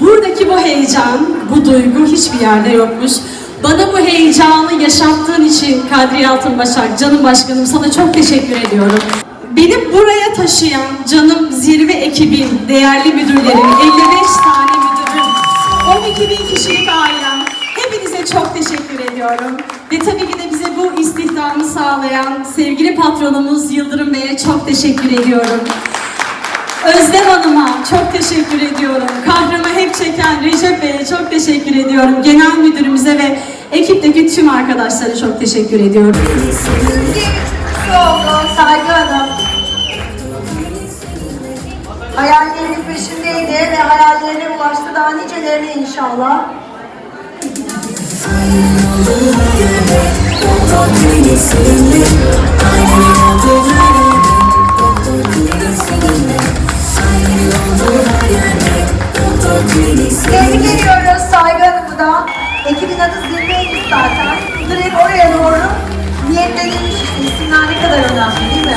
Buradaki bu heyecan, bu duygu hiçbir yerde yokmuş. Bana bu heyecanı yaşattığın için Kadriye Altın Başak, canım başkanım sana çok teşekkür ediyorum. Beni buraya taşıyan canım zirve ekibim, değerli müdürlerim, 55 tane müdürüm, 12 bin kişilik ailem, hepinize çok teşekkür ediyorum. Ve tabii ki de bize bu istihdamı sağlayan sevgili patronumuz Yıldırım Bey'e çok teşekkür ediyorum. Özlem Hanım'a çok teşekkür ediyorum. Kahrımı hep çeken Recep Bey'e çok teşekkür ediyorum. Genel müdürümüze ve ekipteki tüm arkadaşlara çok teşekkür ediyorum. Saygı Hanım. Hayallerinin peşindeydi ve hayallerine ulaştı daha nicelerine inşallah. Olduğu zaten. Direkt oraya doğru niyetlenilmiş. İsimler ne kadar önemli değil mi?